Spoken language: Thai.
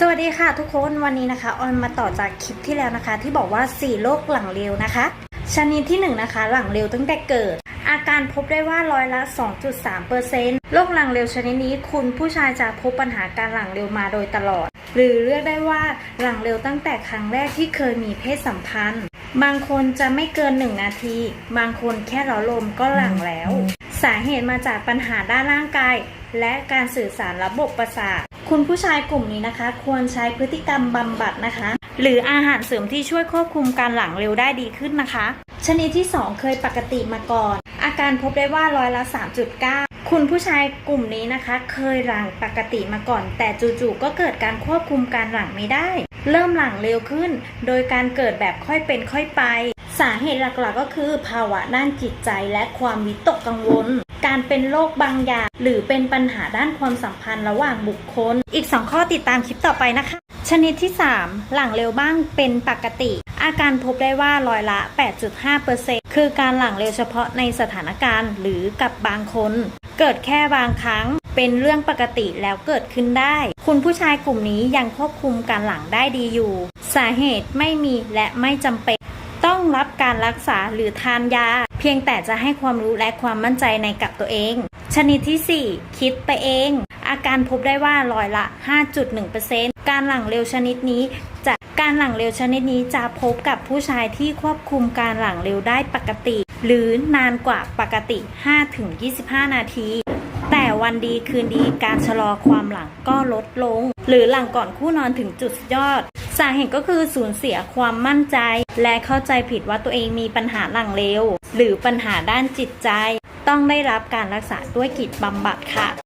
สวัสดีค่ะทุกคนวันนี้นะคะออนมาต่อจากคลิปที่แล้วนะคะ ที่บอกว่า 4 โรคหลังเร็วนะคะ ชนิดที่ 1 นะคะ หลังเร็วตั้งแต่เกิด อาการพบได้ว่าร้อยละ 2.3%โรคหลังเร็วชนิดนี้ คุณผู้ชายจะพบปัญหาการหลังเร็วมาโดยตลอด หรือเรียกได้ว่าหลังเร็วตั้งแต่ครั้งแรกที่เคยมีเพศสัมพันธ์ บางคนจะไม่เกิน 1 นาที บางคนแค่ร้อลมก็หลังแล้ว สาเหตุมาจากปัญหาด้านร่างกาย และการสื่อสารระบบประสาท คุณผู้ชายกลุ่มนี้นะคะ ควรใช้พฤติกรรมบำบัดนะคะ หรืออาหารเสริมที่ช่วยควบคุมการหลังเร็วได้ดีขึ้นนะคะ ชนิดที่ 2 เคยปกติมาก่อน อาการพบได้ว่าร้อยละ 3.9 คุณผู้ชายกลุ่มนี้นะคะ เคยหลังปกติมาก่อน แต่จู่ๆก็เกิดการควบคุมการหลังไม่ได้ เริ่มหลังเร็วขึ้น โดยการเกิดแบบค่อยเป็นค่อยไป สาเหตุหลักๆก็คือ ภาวะด้านจิตใจและความวิตกกังวล การเป็นโรคบางอย่าง หรือเป็นปัญหาด้านความสัมพันธ์ระหว่างบุคคล อีก 2 ข้อติดตามคลิปต่อไปนะคะ ชนิดที่ 3 หลังเร็วบ้างเป็นปกติ อาการพบได้ว่าร้อยละ 8.5%คือการหลังเร็วเฉพาะในสถานการณ์หรือกับบางคน เกิดแค่บางครั้งเป็นเรื่องปกติแล้วเกิดขึ้นได้ คุณผู้ชายกลุ่มนี้ยังควบคุมการหลังได้ดีอยู่ สาเหตุไม่มีและไม่จำเป็น ต้องรับการรักษาหรือทานยาเพียงแต่จะให้ความรู้และความมั่นใจในกับตัวเอง ชนิดที่ 4 คิดไปเอง อาการพบได้ว่าร้อยละ 5.1%การหลังเร็วชนิดนี้จะการหลังเร็วชนิดนี้จะพบกับผู้ชายที่ควบคุมการหลังเร็วได้ปกติ หรือนานกว่าปกติ 5-25 นาที แต่วันดีคืนดีการชะลอความหลังก็ลดลง หรือหลังก่อนคู่นอนถึงจุดยอด สาเหตุก็คือสูญเสียความมั่นใจ และเข้าใจผิดว่าตัวเองมีปัญหาหลังเลวหรือปัญหาด้านจิตใจ ต้องได้รับการรักษาด้วยกิจบำบัดค่ะ